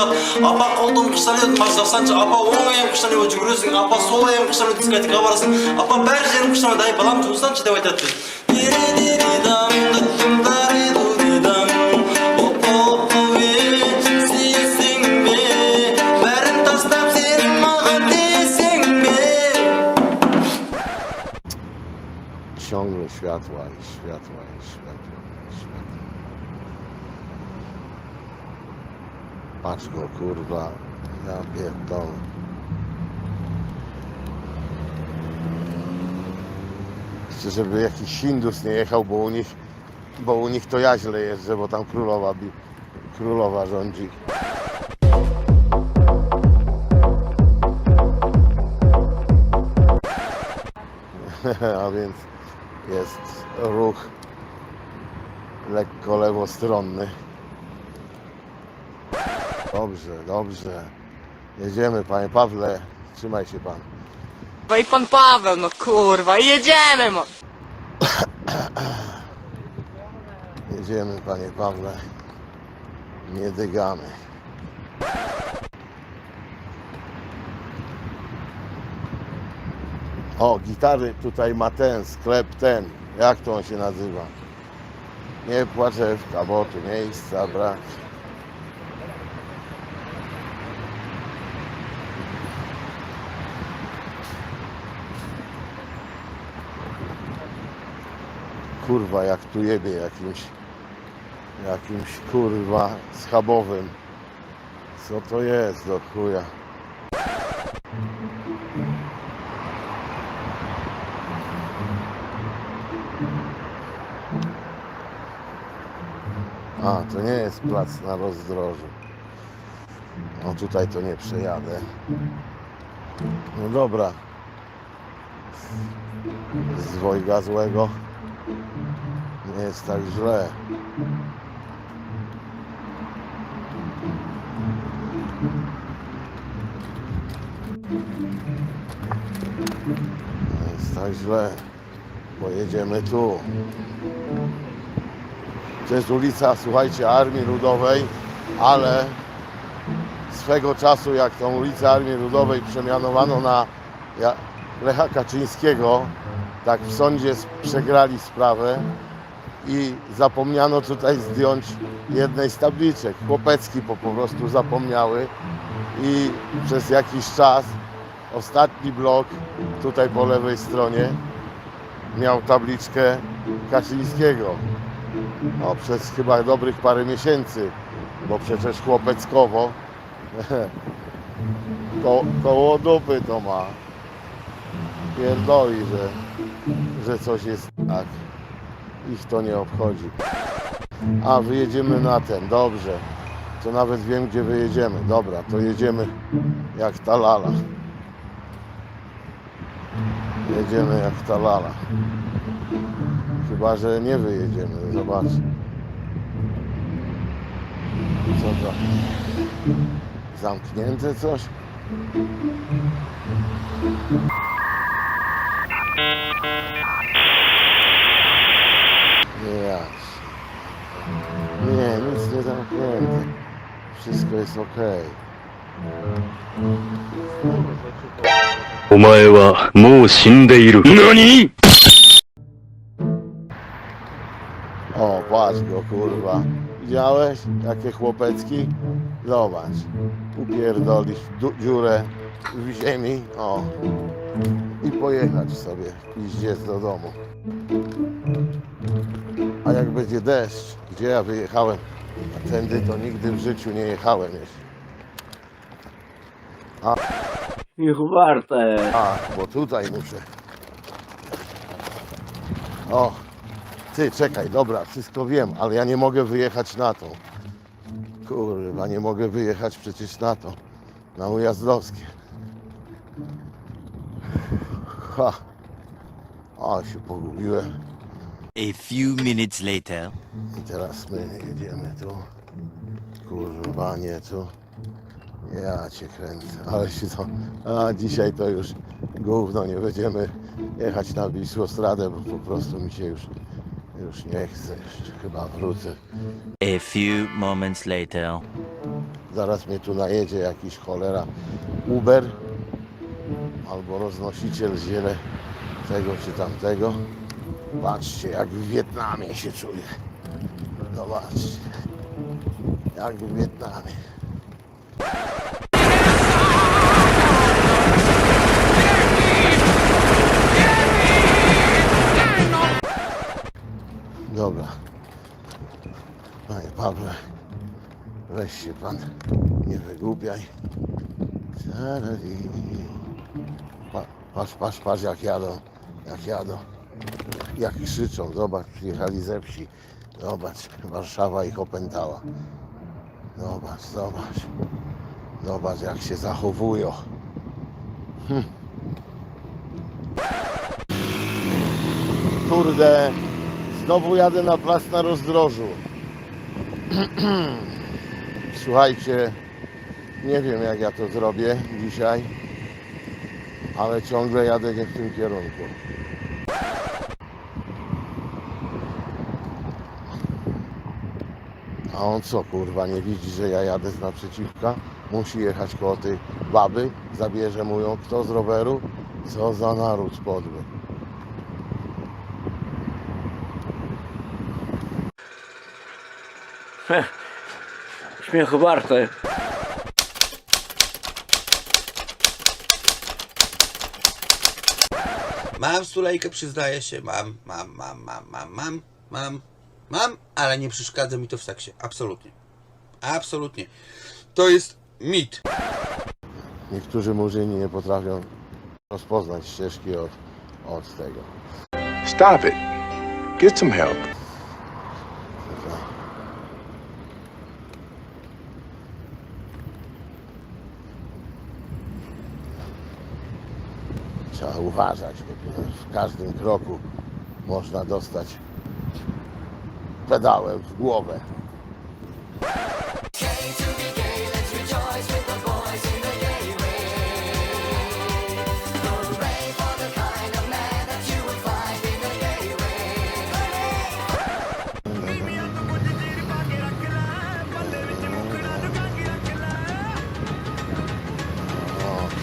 қыштырып шашын шығады апа қолдың қыштырып маж жасаншы апа оң аяғын қыштырып жүгіресің апа сол аяғын қыштырып дискотекаға барасың апа бәрі жерің қыштырып ай балам туылсаңшы деп айтады Дири-дири-дам, дыттым-дари-дури-дам. О-о-о-е, сүйесің бе? Бәрін тастап Patrz go kurwa, ja pierdolę. Chcę, żeby jakiś Hindus nie jechał, bo u nich, bo u nich to ja źle jeżdżę, bo tam królowa, bi- królowa rządzi. A więc jest ruch lekko lewostronny. Dobrze, dobrze. Jedziemy, panie Pawle. Trzymaj się pan. No i pan Paweł, no kurwa, i jedziemy, mo. Jedziemy, panie Pawle. Nie dygamy. O, gitary tutaj ma ten, sklep ten. Jak to on się nazywa? Nie płaczewka, bo tu miejsca brak. Kurwa, jak tu jebie jakimś, jakimś kurwa schabowym. Co to jest do chuja? A, to nie jest plac na rozdrożu. No tutaj to nie przejadę. No dobra. Z dwojga złego nie jest tak źle. Nie jest tak źle. Pojedziemy tu. To jest ulica, słuchajcie, Armii Ludowej, ale swego czasu, jak tą ulicę Armii Ludowej przemianowano na Lecha Kaczyńskiego, tak w sądzie przegrali sprawę i zapomniano tutaj zdjąć jednej z tabliczek. Chłopecki po, prostu zapomniały i przez jakiś czas ostatni blok tutaj po lewej stronie miał tabliczkę Kaczyńskiego. No, przez chyba dobrych parę miesięcy, bo przecież chłopeckowo ko, koło dupy to ma. Pierdoli, że, że coś jest tak. Ich to nie obchodzi. A wyjedziemy na ten, dobrze. To nawet wiem, gdzie wyjedziemy. Dobra, to jedziemy jak ta lala. Jedziemy jak ta lala. Chyba, że nie wyjedziemy. Zobacz. Co to? Zamknięte coś? Nie jaś. Nie, nic nie zamknięte. Wszystko jest okej. お前はもう死んでいる。何 O, patrz go, kurwa. Widziałeś? Jakie chłopecki? Zobacz. Upierdolisz du- dziurę w ziemi. O. I pojechać sobie. Iść do domu. A jak będzie deszcz, gdzie ja wyjechałem, a tędy to nigdy w życiu nie jechałem jeszcze. Niech warte. A, bo tutaj muszę. O, ty czekaj, dobra, wszystko wiem, ale ja nie mogę wyjechać na to. Kurwa, nie mogę wyjechać przecież na to. Na ujazdowskie. Ha. O, się pogubiłem. A few minutes later. I teraz my jedziemy tu. Kurwa, nie tu. Ja cię kręcę, ale się to... A dzisiaj to już gówno, nie będziemy jechać na Wisłostradę, bo po prostu mi się już, już nie chce. Jeszcze chyba wrócę. A few moments later. Zaraz mnie tu najedzie jakiś cholera Uber albo roznosiciel ziele tego czy tamtego. Patrzcie, jak w Wietnamie się czuję. Zobaczcie, jak w Wietnamie. Dobra. Panie Pawle, weź się pan, nie wygłupiaj. Patrz, patrz, patrz jak jadą, jak jadą. Jak krzyczą, zobacz, przyjechali ze wsi. Zobacz, Warszawa ich opętała. Zobacz, zobacz. Zobacz jak się zachowują. Hm. Kurde, znowu jadę na plac na rozdrożu. Słuchajcie, nie wiem jak ja to zrobię dzisiaj, ale ciągle jadę w tym kierunku. A on co kurwa, nie widzi, że ja jadę z naprzeciwka? Musi jechać koło tej baby, zabierze mu ją kto z roweru? Co za naród podły. Śmiechu warte. Mam stulejkę, przyznaję się, mam, mam, mam, mam, mam, mam, mam, mam, ale nie przeszkadza mi to w seksie. Absolutnie. Absolutnie. To jest mit. Niektórzy murzyni nie potrafią rozpoznać ścieżki od, od tego. Stop it. Get some help. Trzeba uważać, bo w każdym kroku można dostać pedałem w głowę.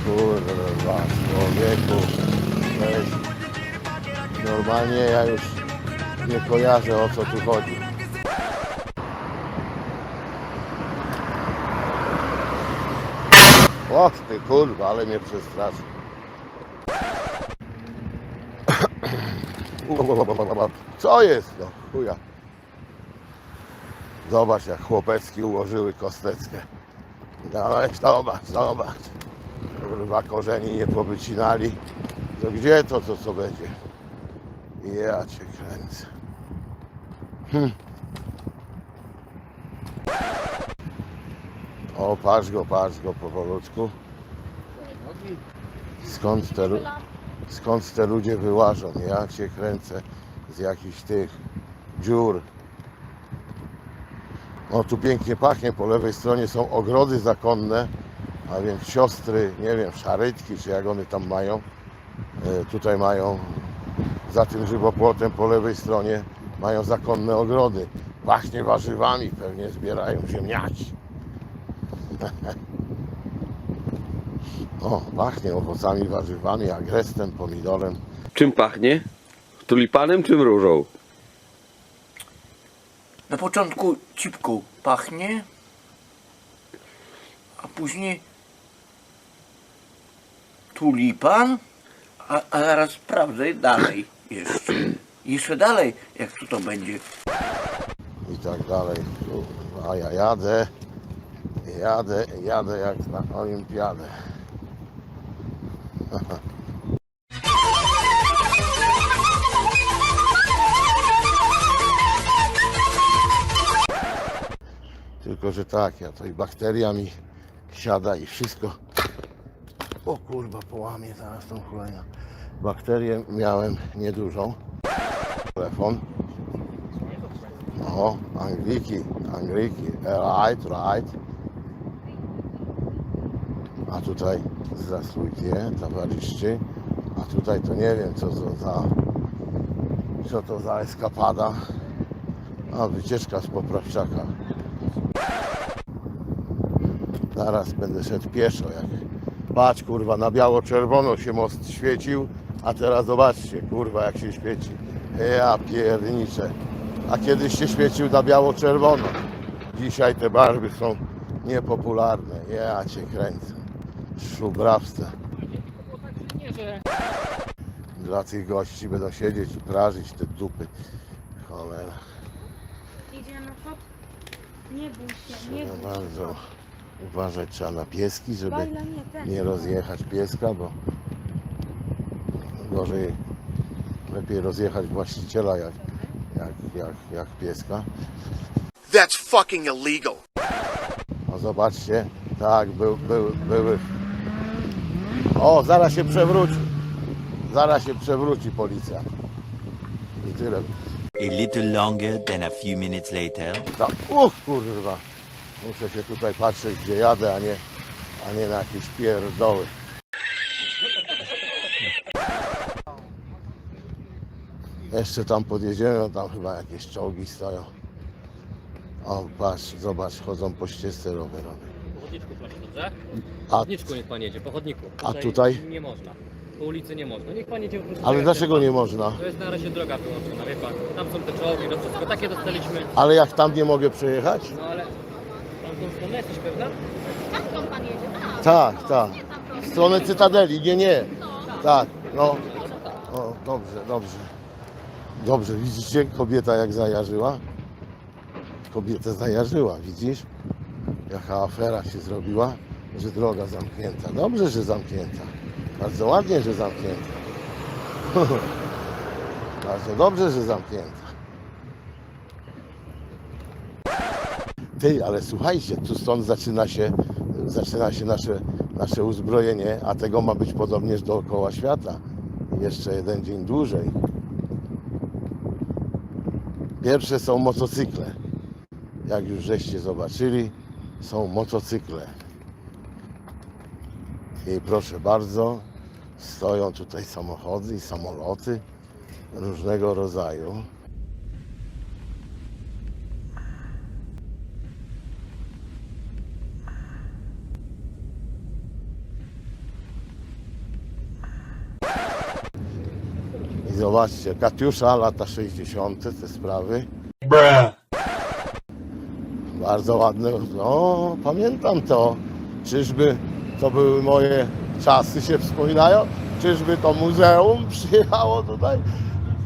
Kurwa, człowieku. Weź. Normalnie ja już nie kojarzę o co tu chodzi. O ty kurwa, ale mnie przestraszył. Co jest no? Chuja. Zobacz jak chłopecki ułożyły kosteckę. Dawaj, zobacz, zobacz. Kurwa korzeni nie powycinali. To gdzie to, to co będzie? Ja cię kręcę. Hm. O, patrz go, patrz go powolutku. Skąd te, skąd te ludzie wyłażą? Ja cię kręcę z jakichś tych dziur. O, tu pięknie pachnie. Po lewej stronie są ogrody zakonne, a więc siostry, nie wiem, szarytki, czy jak one tam mają. E, Tutaj mają za tym żywopłotem po lewej stronie mają zakonne ogrody. Pachnie warzywami, pewnie zbierają ziemniaki. O, pachnie owocami, warzywami, agrestem, pomidorem. Czym pachnie? Tulipanem czy różą? Na początku cipką pachnie, a później tulipan, a, a zaraz sprawdzę dalej jeszcze. Jeszcze dalej, jak tu to będzie. i tak dalej. A ja jadę, jadę, jadę jak na olimpiadę. Tylko, że tak, ja to i bakteria mi siada i wszystko. O kurwa, połamie zaraz tą kolejną. Bakterię miałem niedużą. Telefon. No, Angliki, Angliki, right, right. A tutaj zdrawstwujcie, towarzyszy. A tutaj to nie wiem, co to za, co to za eskapada. A, wycieczka z poprawczaka. Zaraz będę szedł pieszo, jak patrz, kurwa, na biało-czerwono się most świecił, a teraz zobaczcie, kurwa, jak się świeci. Ja pierniczę. A kiedyś się świecił na biało-czerwono. Dzisiaj te barwy są niepopularne. Ja cię kręcę. Szubrawce. Dla tych gości będą siedzieć i prażyć te dupy. Cholera. Idziemy pod... Nie bój się, nie bój się. bardzo uważać trzeba na pieski, żeby Bajla nie, ten. nie rozjechać pieska, bo gorzej, lepiej rozjechać właściciela jak, jak, jak, jak pieska. That's fucking illegal. No zobaczcie, tak, był, był, były. O, zaraz się przewróci. Zaraz się przewróci policja. I tyle. A little longer than a few minutes later. Tak, uch, kurwa. Muszę się tutaj patrzeć, gdzie jadę, a nie, a nie na jakieś pierdoły. Jeszcze tam podjedziemy, no tam chyba jakieś czołgi stoją. O, patrz, zobacz, chodzą po ścieżce rowerowej. Po chodniczku proszę, dobrze? A, Po chodniczku niech pan jedzie, po chodniku. A tutaj? Nie można. Po ulicy nie można. Niech pan jedzie po prostu. ale jak dlaczego chce nie pan. można? To jest na razie droga wyłączona, wie pan. Tam są te czołgi, to wszystko. Takie dostaliśmy. Ale jak tam nie mogę przejechać? No ale... Tam tą stronę jesteś pewna? Jak pan jedzie? Tak. Tak, tak. W stronę Cytadeli, nie, nie. Tak, no. O, dobrze, dobrze. Dobrze, widzicie, kobieta jak zajarzyła? Kobietę zajarzyła, widzisz? Jaka afera się zrobiła, że droga zamknięta. Dobrze, że zamknięta. Bardzo ładnie, że zamknięta. Bardzo dobrze, że zamknięta. Ty, ale słuchajcie, tu stąd zaczyna się, zaczyna się nasze, nasze uzbrojenie, a tego ma być podobnież dookoła świata. Jeszcze jeden dzień dłużej. Pierwsze są motocykle. Jak już żeście zobaczyli, są motocykle. I proszę bardzo, stoją tutaj samochody i samoloty różnego rodzaju. Zobaczcie, Katiusza, lata 60., te sprawy. Bardzo ładne. No, pamiętam to. Czyżby to były moje czasy, się wspominają? Czyżby to muzeum przyjechało tutaj?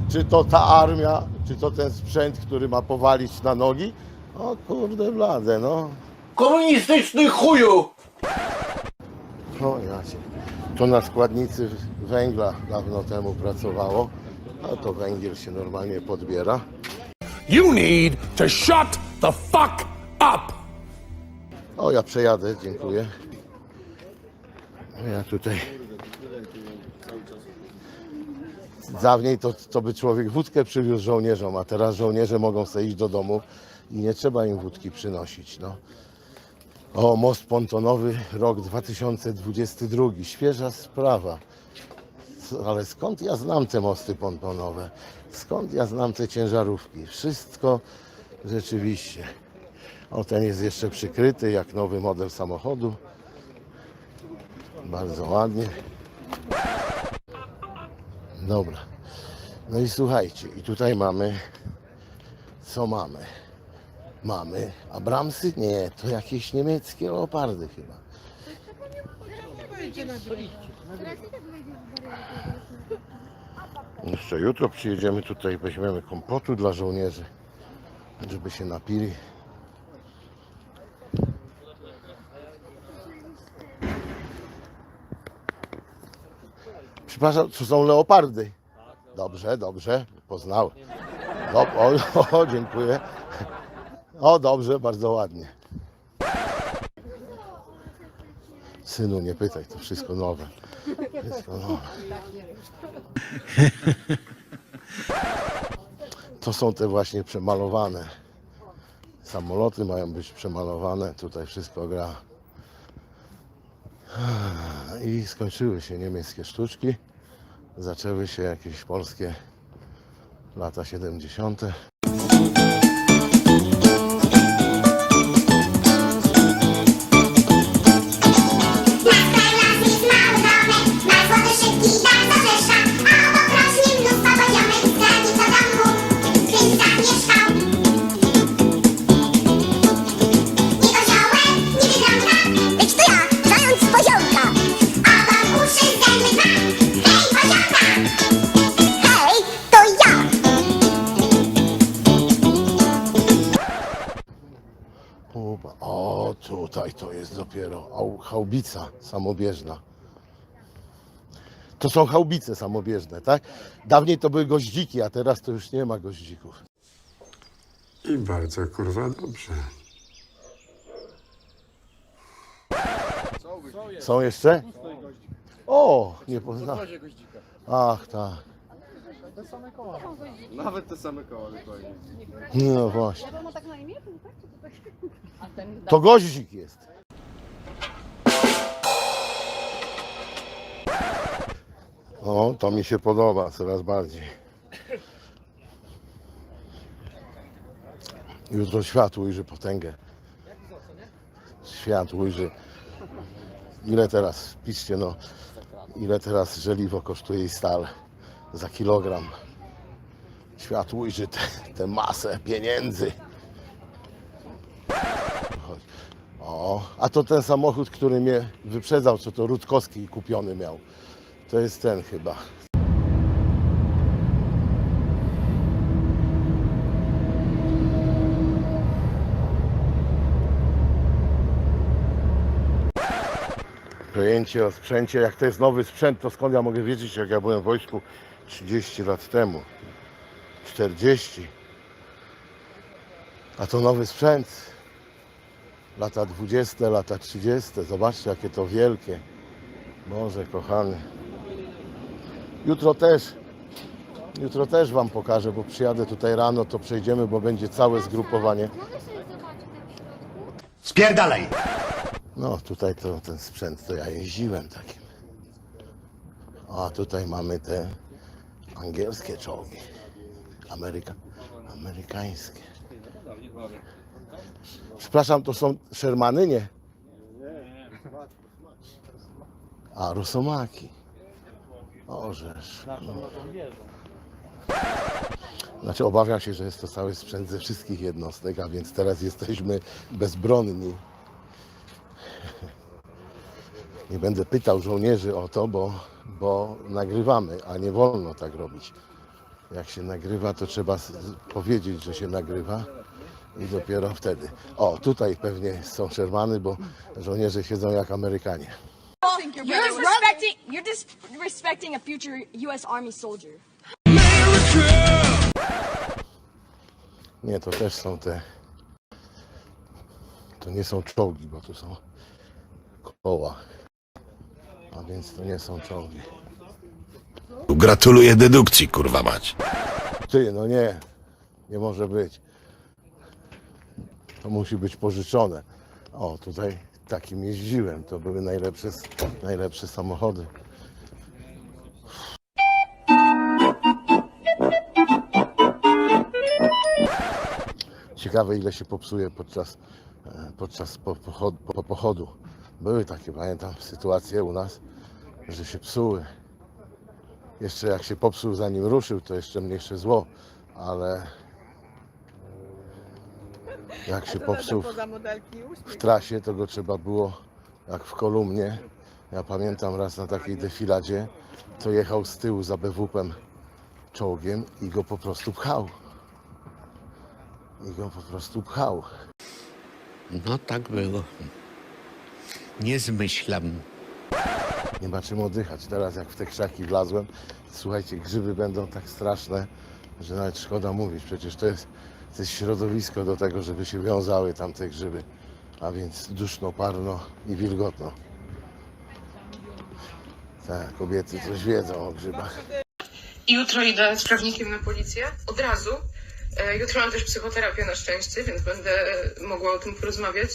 Czy to ta armia? Czy to ten sprzęt, który ma powalić na nogi? O kurde blade, no. Komunistyczny chuju! No ja cię. To na składnicy węgla dawno temu pracowało. A to węgiel się normalnie podbiera. You need to shut the fuck up. O, ja przejadę, dziękuję. Ja tutaj. Dawniej to, to by człowiek wódkę przywiózł żołnierzom, a teraz żołnierze mogą sobie iść do domu i nie trzeba im wódki przynosić. No. O, most pontonowy, rok 2022. Świeża sprawa. Ale skąd ja znam te mosty pontonowe? Skąd ja znam te ciężarówki? Wszystko rzeczywiście. O, ten jest jeszcze przykryty jak nowy model samochodu. Bardzo ładnie. Dobra. No i słuchajcie, i tutaj mamy. Co mamy? Mamy Abramsy? Nie, to jakieś niemieckie leopardy chyba. Jeszcze jutro przyjedziemy tutaj, weźmiemy kompotu dla żołnierzy, żeby się napili. Przepraszam, to są leopardy. Dobrze, dobrze, poznałem. O, o, dziękuję. O, dobrze, bardzo ładnie. Synu, nie pytaj, to wszystko nowe. To są te właśnie przemalowane. Samoloty mają być przemalowane, tutaj wszystko gra. I skończyły się niemieckie sztuczki. Zaczęły się jakieś polskie lata 70. dopiero au- chałbica samobieżna. To są chałbice samobieżne, tak? Dawniej to były goździki, a teraz to już nie ma goździków. I bardzo kurwa dobrze. Są jeszcze? O, nie poznałem. Ach, tak. Nawet te same koła dokładnie. No właśnie. To goździk jest. O, to mi się podoba coraz bardziej. Jutro świat ujrzy potęgę. Świat ujrzy. Ile teraz, piszcie no, ile teraz żeliwo kosztuje i stal za kilogram. Świat ujrzy tę masę pieniędzy. O, a to ten samochód, który mnie wyprzedzał, co to Rutkowski kupiony miał. To jest ten chyba. Pojęcie o sprzęcie, jak to jest nowy sprzęt, to skąd ja mogę wiedzieć, jak ja byłem w wojsku 30 lat temu, 40. A to nowy sprzęt. Lata 20, lata 30. Zobaczcie, jakie to wielkie. Boże, kochany. Jutro też, jutro też Wam pokażę, bo przyjadę tutaj rano, to przejdziemy, bo będzie całe zgrupowanie. Spierdalaj! No, tutaj to ten sprzęt to ja jeździłem takim. A tutaj mamy te angielskie czołgi. Ameryka, amerykańskie. Przepraszam, to są Shermany, nie? A, Rosomaki. Ożesz. No. Znaczy obawiam się, że jest to cały sprzęt ze wszystkich jednostek, a więc teraz jesteśmy bezbronni. Nie będę pytał żołnierzy o to, bo, bo nagrywamy, a nie wolno tak robić. Jak się nagrywa, to trzeba s- powiedzieć, że się nagrywa i dopiero wtedy. O, tutaj pewnie są Shermany, bo żołnierze siedzą jak Amerykanie. You're disrespecting, you're disrespecting a future U.S. Army soldier. Nie, to też są te. To nie są czołgi, bo to są koła. A więc to nie są czołgi. Gratuluję dedukcji, kurwa mać. Ty, no nie, nie może być. To musi być pożyczone. O, tutaj takim jeździłem. To były najlepsze, najlepsze samochody. Ciekawe, ile się popsuje podczas e, podczas po, pochodu, po pochodu. Były takie, pamiętam, sytuacje u nas, że się psuły. Jeszcze jak się popsuł zanim ruszył, to jeszcze mniejsze zło, ale jak się popsuł w, w trasie, to go trzeba było, jak w kolumnie. Ja pamiętam raz na takiej defiladzie, to jechał z tyłu za BWP-em czołgiem i go po prostu pchał. I go po prostu pchał. No tak było. Nie zmyślam. Nie ma czym oddychać. Teraz jak w te krzaki wlazłem, słuchajcie, grzyby będą tak straszne, że nawet szkoda mówić. Przecież to jest, to jest środowisko do tego, żeby się wiązały tam te grzyby. A więc duszno, parno i wilgotno. Tak, kobiety coś wiedzą o grzybach. Jutro idę z prawnikiem na policję. Od razu. E, Jutro mam też psychoterapię na szczęście, więc będę mogła o tym porozmawiać.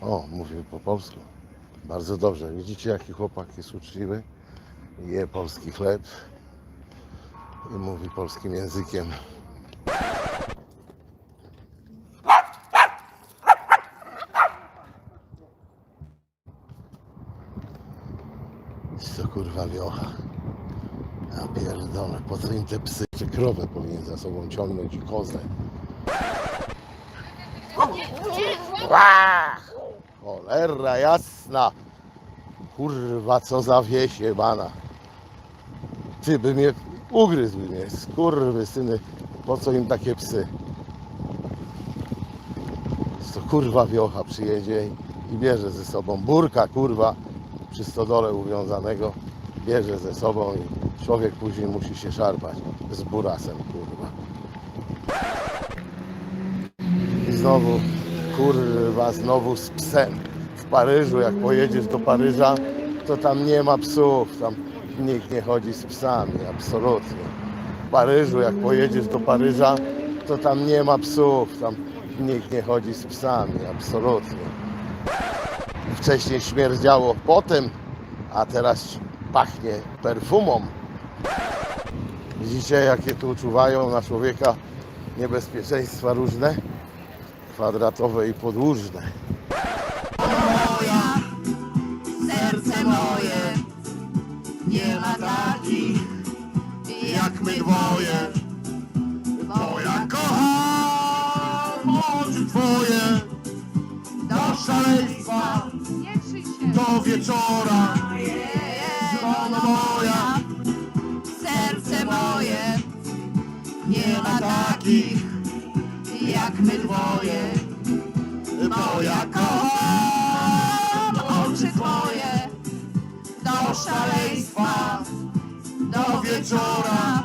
O, mówił po polsku. Bardzo dobrze. Widzicie, jaki chłopak jest uczciwy? Je polski chleb i mówi polskim językiem. Co kurwa wiocha? Ja pierdolę, po co im te psy? Czy krowę powinien za sobą ciągnąć i kozę? Cholera jasna. Kurwa, co za wieś jebana. Ty by mnie ugryzł mnie, skurwy syny. Po co im takie psy? To kurwa wiocha przyjedzie i, i bierze ze sobą burka, kurwa, przy stodole uwiązanego. Bierze ze sobą i człowiek później musi się szarpać z burasem, kurwa. I znowu, kurwa, znowu z psem. W Paryżu, jak pojedziesz do Paryża, to tam nie ma psów, tam nikt nie chodzi z psami, absolutnie. W Paryżu, jak pojedziesz do Paryża, to tam nie ma psów, tam nikt nie chodzi z psami, absolutnie. Wcześniej śmierdziało potem, a teraz pachnie perfumą. Widzicie, jakie tu czuwają na człowieka niebezpieczeństwa różne? kwadratowe i podłużne. Serce moje nie ma takich jak my dwoje. Bo ja kocham oczy twoje do szaleństwa, do wieczora. Żono moja, serce moje nie ma takich jak my dwoje. Bo ja kocham oczy twoje do szaleństwa, do wieczora.